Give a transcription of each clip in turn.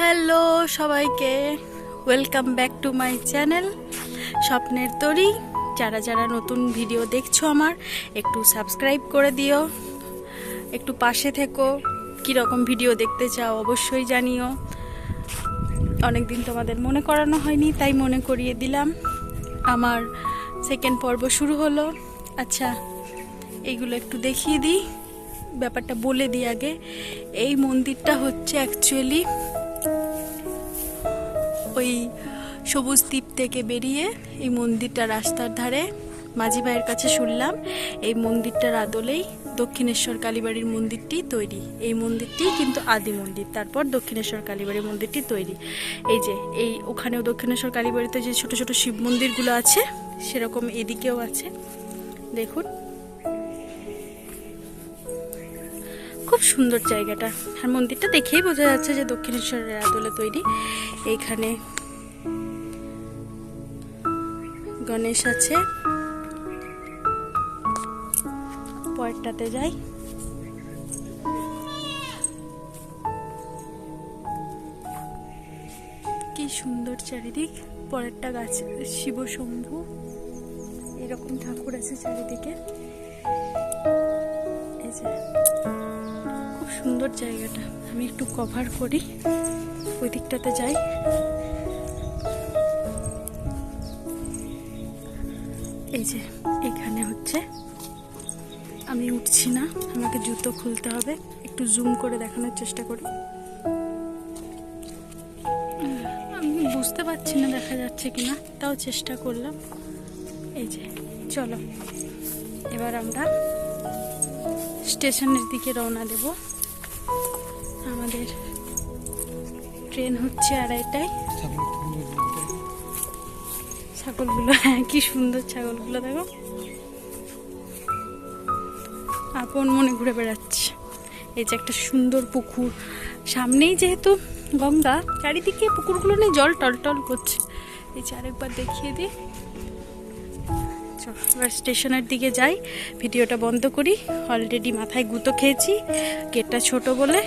Hello সবাইকে welcome back to my channel স্বপ্নের তরি। যারা যারা নতুন ভিডিও দেখছ আমার, একটু সাবস্ক্রাইব করে দিও। একটু পাশে থেকো, কীরকম ভিডিও দেখতে চাও অবশ্যই জানিও। অনেক দিন তোমাদের মনে করানো হয়নি, তাই মনে করিয়ে দিলাম। আমার সেকেন্ড পর্ব শুরু হলো। আচ্ছা এইগুলো একটু দেখিয়ে দিই। ব্যাপারটা বলে দিই আগে। এই মন্দিরটা হচ্ছে অ্যাকচুয়ালি ওই সবুজ দ্বীপ থেকে বেরিয়ে এই মন্দিরটা রাস্তার ধারে মাঝি ভাইয়ের কাছে শুনলাম। এই মন্দিরটার আদলেই দক্ষিণেশ্বর কালীবাড়ির মন্দিরটি তৈরি। এই মন্দিরটি কিন্তু আদি মন্দির, তারপর দক্ষিণেশ্বর কালীবাড়ির মন্দিরটি তৈরি। এই যে, এই ওখানেও দক্ষিণেশ্বর কালীবাড়িতে যে ছোট ছোট শিব মন্দিরগুলো আছে, সেরকম এদিকেও আছে। দেখুন। খুব সুন্দর জায়গাটা। আর মন্দিরটা দেখেই বোঝা যাচ্ছে যে দক্ষিণেশ্বরের আদলে তৈরি। এইখানে গণেশ আছে। পরেরটাতে যাই। কি সুন্দর চারিদিক। পরেরটা গাছ শিব শম্ভু এরকম ঠাকুর আছে চারিদিকে। যে খুব সুন্দর জায়গাটা। আমি একটু কভার করি। ওই দিকটাতে যাই। এই যে, এখানে হচ্ছে, আমি উঠছি না। আমাকে জুতো খুলতে হবে। একটু জুম করে দেখানোর চেষ্টা করি। আমি বুঝতে পারছি না দেখা যাচ্ছে কিনা, তাও চেষ্টা করলাম। এই যে, চলো। এবার আমরা স্টেশনের দিকে রওনা দেব। আমাদের ট্রেন হচ্ছে আড়াইটায়। ছাগলগুলো হ্যাঁ কি সুন্দর ছাগলগুলো, দেখো। আপন মনে ঘুরে বেড়াচ্ছে। এই যে একটা সুন্দর পুকুর। সামনেই যেহেতু গঙ্গা, চারিদিকে পুকুরগুলো নিয়ে জল টলটল করছে। এই যে আরেকবার দেখিয়ে দিই। এবার স্টেশনের দিকে যাই। ভিডিওটা বন্ধ করি। অলরেডি মাথায় গুঁতো খেয়েছি। গেটটা ছোট বলে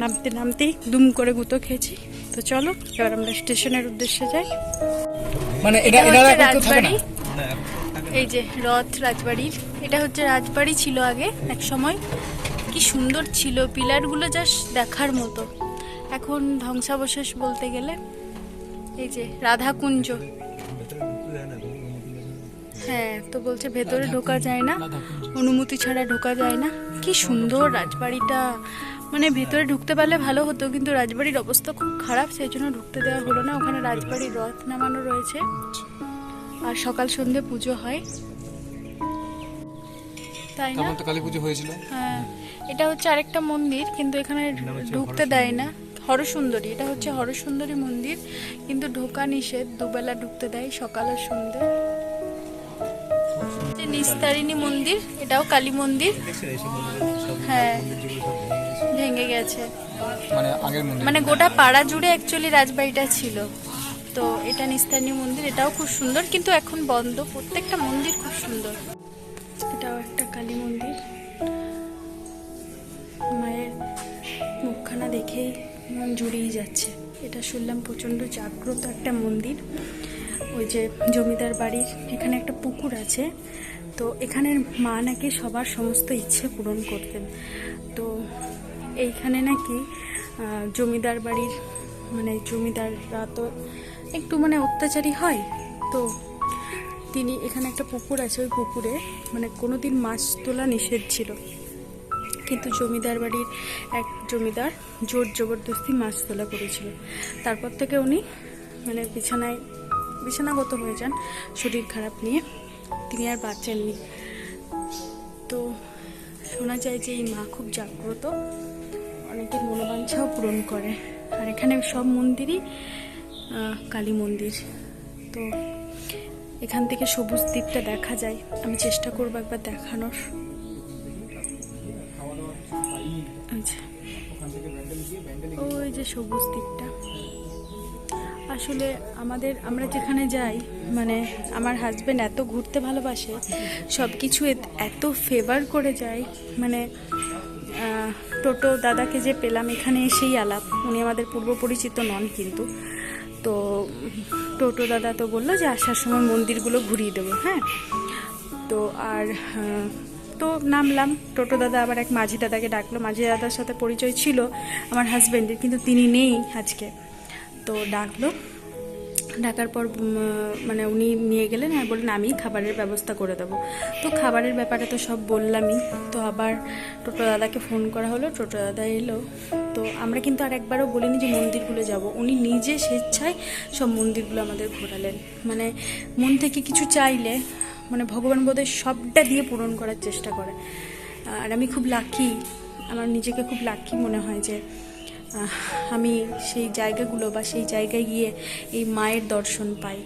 নামতে নামতেই দুম করে গুঁতো খেয়েছি। তো চলো এবার আমরা স্টেশনের উদ্দেশ্যে যাই। মানে এটা রাজবাড়ি। এই যে রথ রাজবাড়ির এটা হচ্ছে রাজবাড়ি ছিল আগে এক সময়। কি সুন্দর ছিল। পিলারগুলো জাস্ট দেখার মতো। এখন ধ্বংসাবশেষ বলতে গেলে এই যে রাধাকুঞ্জ। হ্যাঁ তো বলছে ভেতরে ঢোকা যায় না অনুমতি ছাড়া ঢোকা যায় না। কি সুন্দর রাজবাড়িটা। মানে ভেতরে ঢুকতে পারলে ভালো হতো কিন্তু রাজবাড়ির অবস্থা খুব খারাপ সেই জন্য ঢুকতে দেওয়া হলো না। ওখানে রাজবাড়ির রথ নামানো রয়েছে আর সকাল সন্ধে পুজো হয়। তাই না? কালী পুজো হয়েছিল? হ্যাঁ এটা হচ্ছে আরেকটা মন্দির কিন্তু এখানে ঢুকতে দেয় না। হরসুন্দরী। এটা হচ্ছে হরসুন্দরী মন্দির কিন্তু ঢোকা নিষেধ দুবেলা ঢুকতে দেয় সকাল আর সন্ধে যে নিস্তারিণী মন্দির এটাও কালী মন্দির। হ্যাঁ ভেঙে গেছে। মানে আগের মন্দির। মানে গোটা পাড়া জুড়ে অ্যাকচুয়ালি রাজবাড়িটা ছিল। তো এটা নিস্তারিণী মন্দির এটাও খুব সুন্দর কিন্তু এখন বন্ধ। প্রত্যেকটা মন্দির খুব সুন্দর। এটাও একটা কালী মন্দির। মায়ের মুখখানা দেখেই মন জুড়িয়ে যাচ্ছে। এটা শুনলাম প্রচণ্ড জাগ্রত একটা মন্দির। ওই যে জমিদার বাড়ির এখানে একটা পুকুর আছে। তো এখানের মা নাকি সবার সমস্ত ইচ্ছে পূরণ করতেন। তো এইখানে নাকি জমিদার বাড়ির মানে জমিদাররা তো একটু মানে অত্যাচারী হয়। তো তিনি এখানে একটা পুকুর আছে, ওই পুকুরে মানে কোনো দিন মাছ তোলা নিষেধ ছিল। কিন্তু জমিদার বাড়ির এক জমিদার জোর জবরদস্তি মাছ তোলা করেছিল। তারপর থেকে উনি মানে বিছানায়, বিছানাগত হয়ে যান শরীর খারাপ নিয়ে। তিনি আর বাঁচেননি তো শোনা যায় যে এই মা খুব জাগ্রত, অনেকের মনোবাঞ্ছাও পূরণ করে। আর এখানে সব মন্দিরই কালী মন্দির। তো এখান থেকে সবুজ দ্বীপটা দেখা যায়। আমি চেষ্টা করব একবার দেখানোর। আচ্ছা। ওই যে সবুজ দ্বীপটা। আসলে আমাদের, আমরা যেখানে যাই মানে আমার হাজব্যান্ড এত ঘুরতে ভালোবাসে সব কিছু এত ফেভার করে যায় মানে টোটো দাদাকে যে পেলাম এখানে এসেই আলাপ, উনি আমাদের পূর্ব পরিচিত নন কিন্তু, তো টোটো দাদা তো বলল যে আসার সময় মন্দিরগুলো ঘুরিয়ে দেবো হ্যাঁ? তো আর তো নামলাম, টোটো দাদা আবার এক মাঝি দাদাকে ডাকলো, মাঝি দাদার সাথে পরিচয় ছিল আমার হাজব্যান্ডের কিন্তু তিনি নেই আজকে। তো ডাকলো। ডাকার পর মানে উনি নিয়ে গেলেন, আর বললেন, আমি খাবারের ব্যবস্থা করে দেবো। তো খাবারের ব্যাপারে তো সব বললামই। তো আবার টোটো দাদাকে ফোন করা হলো, টোটো দাদা এলো। তো আমরা কিন্তু আর একবারও বলিনি যে মন্দিরগুলো যাব। উনি নিজে স্বেচ্ছায় সব মন্দিরগুলো আমাদের ঘোরালেন। মানে মন থেকে কিছু চাইলে মানে ভগবান বোধহয় সবটা দিয়ে পূরণ করার চেষ্টা করে। আর আমি খুব লাকি, আমার নিজেকে খুব লাকি মনে হয় যে আমি সেই জায়গাগুলো বা সেই জায়গায় গিয়ে এই মায়ের দর্শন পাই।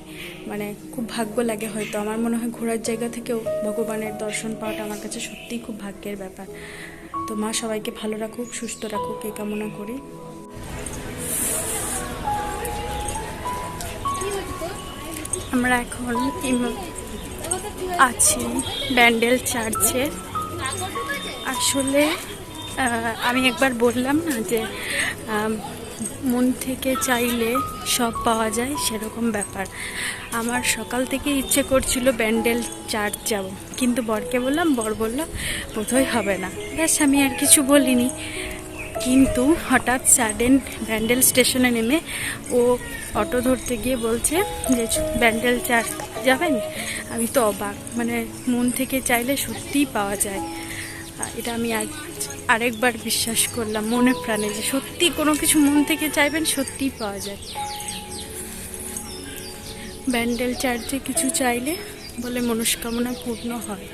মানে খুব ভাগ্য লাগে হয়তো। আমার মনে হয় ঘোরার জায়গা থেকেও ভগবানের দর্শন পাওয়াটা আমার কাছে সত্যিই খুব ভাগ্যের ব্যাপার। তো মা, সবাইকে ভালো রাখুক, সুস্থ রাখুক, এই কামনা করি। আমরা এখন আছি। ব্যান্ডেল চার্চে আসলে আমি একবার বললাম না যে মন থেকে চাইলে সব পাওয়া যায় সেরকম ব্যাপার। আমার সকাল থেকে ইচ্ছে করছিল ব্যান্ডেল চার্চ যাব, কিন্তু বরকে বললাম, বর বলল, বোধহয় হবে না। ব্যাস, আমি আর কিছু বলিনি। কিন্তু হঠাৎ সাডেন ব্যান্ডেল স্টেশনে নেমে ও অটো ধরতে গিয়ে বলছে যে ব্যান্ডেল চার্চ যাবেন? আমি তো অবাক মানে মন থেকে চাইলে সত্যিই পাওয়া যায়। এটা আমি আরেকবার বিশ্বাস করলাম মনে প্রাণে যে সত্যি কোনো কিছু মন থেকে চাইবেন, সত্যিই পাওয়া যায়। ব্যান্ডেল চার্চে কিছু চাইলে বলে মনস্কামনা পূর্ণ হয়।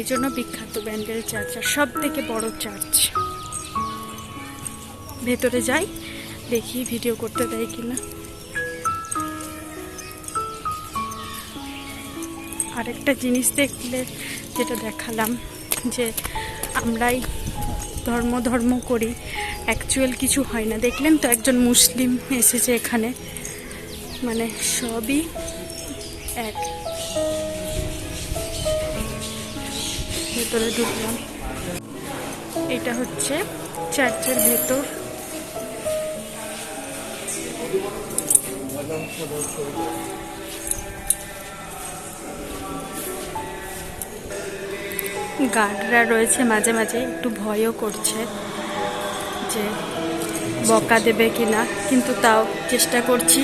এই জন্য বিখ্যাত ব্যান্ডেল চার্চ আর সব থেকে বড় চার্চ ভেতরে যাই, দেখি ভিডিও করতে দেয় কিনা। আরেকটা জিনিস দেখলে যেটা দেখালাম যে আমরাই ধর্ম ধর্ম করি। অ্যাকচুয়াল কিছু হয় না। দেখলেন তো একজন মুসলিম এসেছে এখানে। মানে সবই এক। ভেতরে ঢুকলাম। এটা হচ্ছে চার্চের ভেতর। গার্ডরা রয়েছে মাঝে মাঝে, একটু ভয়ও করছে যে বকা দেবে কি না কিন্তু তাও চেষ্টা করছি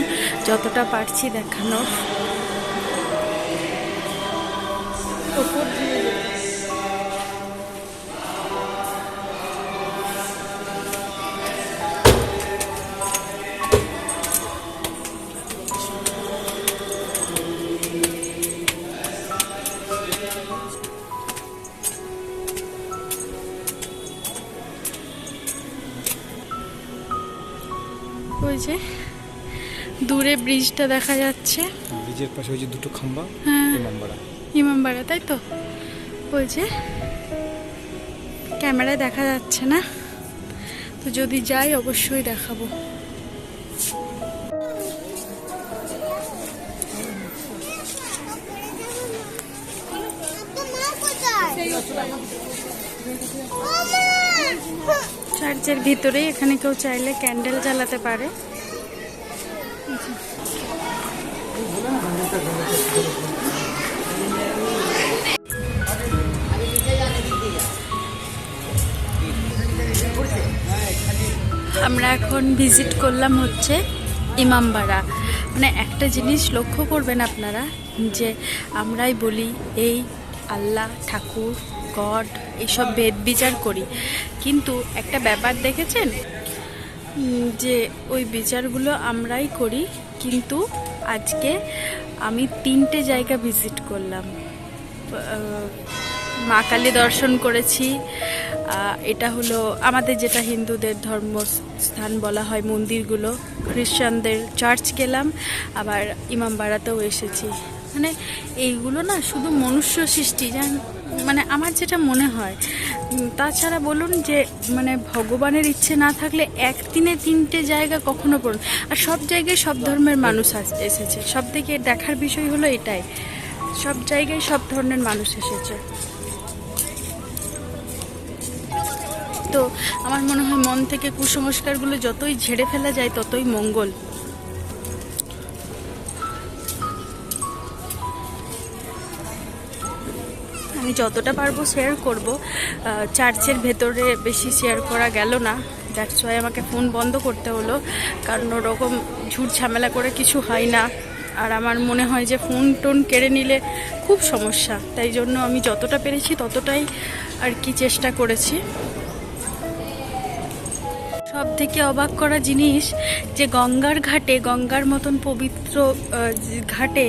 যতটা পারছি দেখানোর। যে দূরে ব্রিজটা দেখা যাচ্ছে। ব্রিজের পাশে ওই যে দুটো খাম্বা হ্যাঁ। ইমামবাড়া। ইমামবাড়া তাই তো? ওই যে ক্যামেরায় দেখা যাচ্ছে না। তো যদি যাই অবশ্যই দেখাবো। চার্চের ভিতরেই এখানে কেউ চাইলে ক্যান্ডেল জ্বালাতে পারে। আমরা এখন ভিজিট করলাম হচ্ছে ইমামবাড়া। মানে একটা জিনিস লক্ষ্য করবেন আপনারা, যে আমরাই বলি, এই আল্লাহ, ঠাকুর, গড এইসব বেদ বিচার করি। কিন্তু একটা ব্যাপার দেখেছেন? যে ওই বিচারগুলো আমরাই করি, কিন্তু আজকে আমি তিনটে জায়গা ভিজিট করলাম। মা কালী দর্শন করেছি। এটা হলো আমাদের যেটা হিন্দুদের ধর্মস্থান বলা হয় মন্দিরগুলো। খ্রিস্টানদের চার্চ গেলাম, আবার ইমামবাড়াতেও এসেছি। মানে এইগুলো না শুধু মনুষ্য সৃষ্টি, জান মানে আমার যেটা মনে হয় তাছাড়া বলুন যে মানে ভগবানের ইচ্ছে না থাকলে একদিনে তিনটে জায়গা কখনো পড়ুন। আর সব জায়গায় সব ধর্মের মানুষ এসেছে। সব থেকে দেখার বিষয় হলো এটাই। সব জায়গায় সব ধরনের মানুষ এসেছে। তো আমার মনে হয় মন থেকে কুসংস্কারগুলো যতই ঝেড়ে ফেলা যায়, ততই মঙ্গল। আমি যতটা পারব শেয়ার করব। চার্চের ভেতরে বেশি শেয়ার করা গেল না। দ্যাটস ওয়াই আমাকে ফোন বন্ধ করতে হলো। কারণ ওরকম ঝুট ঝামেলা করে কিছু হয় না। আর আমার মনে হয় যে ফোন টোন কেড়ে নিলে খুব সমস্যা। তাই জন্য আমি যতটা পেরেছি ততটাই আর কি চেষ্টা করেছি। সব থেকে অবাক করা জিনিস যে গঙ্গার ঘাটে, গঙ্গার মতন পবিত্র ঘাটে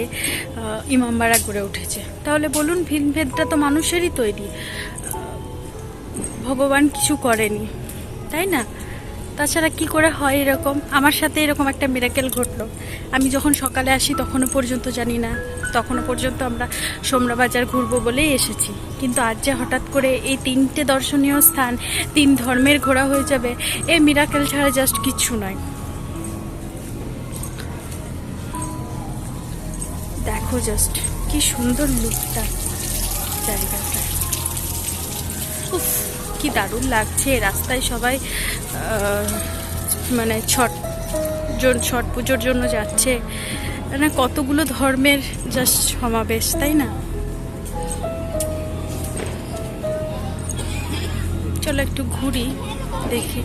ইমামবাড়া গড়ে উঠেছে। তাহলে বলুন, ভিনভেদটা তো মানুষেরই তৈরি। ভগবান কিছু করেনি, তাই না? তাছাড়া কি করে হয় এরকম? আমার সাথে এরকম একটা মিরাকেল ঘটলো। আমি যখন সকালে আসি তখনও পর্যন্ত জানি না। তখনও পর্যন্ত আমরা সোমরা বাজার ঘুরবো বলেই এসেছি। কিন্তু আজ যে হঠাৎ করে এই তিনটে দর্শনীয় স্থান, তিন ধর্মের ঘোরা হয়ে যাবে এই মিরাকেল ছাড়া জাস্ট কিচ্ছু নয়। দেখো জাস্ট কি সুন্দর লুকটা জায়গাটা কি দারুণ লাগছে। রাস্তায় সবাই মানে ছট ছট পুজোর জন্য যাচ্ছে। মানে কতগুলো ধর্মের জাস্ট সমাবেশ, তাই না? চলো একটু ঘুরি, দেখি।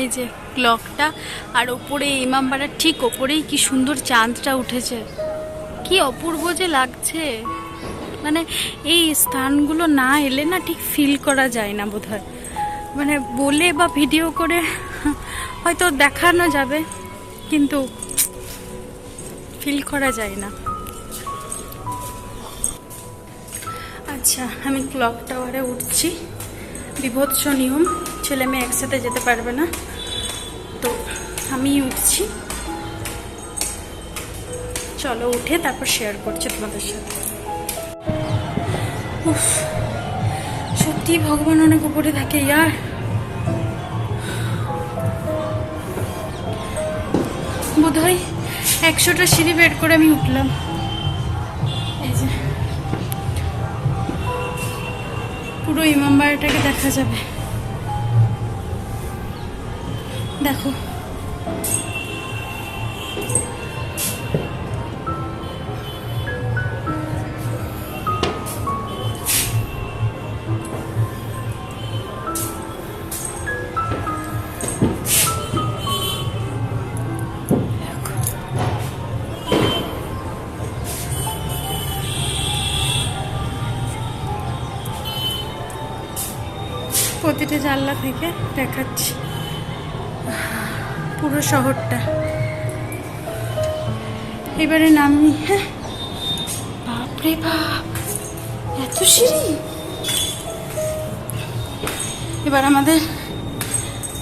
এই যে ক্লকটা আর ওপরে ইমামবাড়ার ঠিক ওপরেই কি সুন্দর চাঁদটা উঠেছে। কি অপূর্ব যে লাগছে। মানে এই স্থানগুলো না এলে না ঠিক ফিল করা যায় না বোধহয়। মানে বলে বা ভিডিও করে হয়তো দেখানো যাবে, কিন্তু ফিল করা যায় না। আচ্ছা আমি ক্লক টাওয়ারে উঠছি। বিভৎস নিয়ম। ছেলে মেয়ে একসাথে যেতে পারবে না। তো আমি উঠছি। চলো উঠে তারপর শেয়ার করছি তোমাদের সাথে। উফ, সত্যি ভগবান অনেক উপরে থাকে ইয়ার। বোধহয় একশোটা সিঁড়ি বের করে আমি উঠলাম। এই যে, পুরো দেখা যাবে। দেখো। প্রতিটা জানলা থেকে দেখাচ্ছি। পুরো শহরটা। এবারে নামি হ্যাঁ? বাপরে বাপ এত সিঁড়ি? এবার আমাদের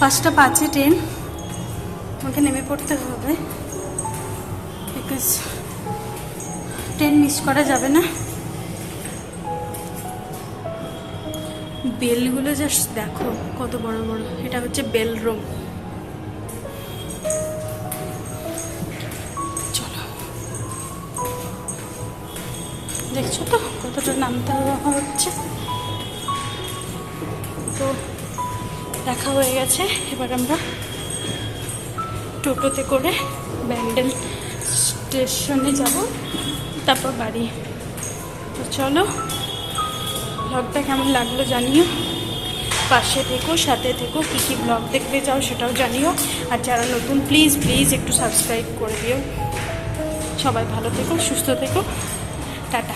পাঁচটা পাঁচে ট্রেন। আমাকে নেমে পড়তে হবে। বিকজ ট্রেন মিস করা যাবে না। বেলগুলো জাস্ট দেখো কত বড় বড়। এটা হচ্ছে বেল রুম। হচ্ছে। তো দেখা হয়ে গেছে। এবার আমরা টোটোতে করে ব্যান্ডেল স্টেশনে যাব, তারপর বাড়ি। তো চলো ব্লগটা কেমন লাগল জানিও। পাশে থেকো, সাথে থেকো, কী কী ব্লগ দেখতে চাও সেটাও জানিও। আর যারা নতুন প্লিজ প্লিজ একটু সাবস্ক্রাইব করে দিও। সবাই ভালো থেকো, সুস্থ থেকো। টাটা।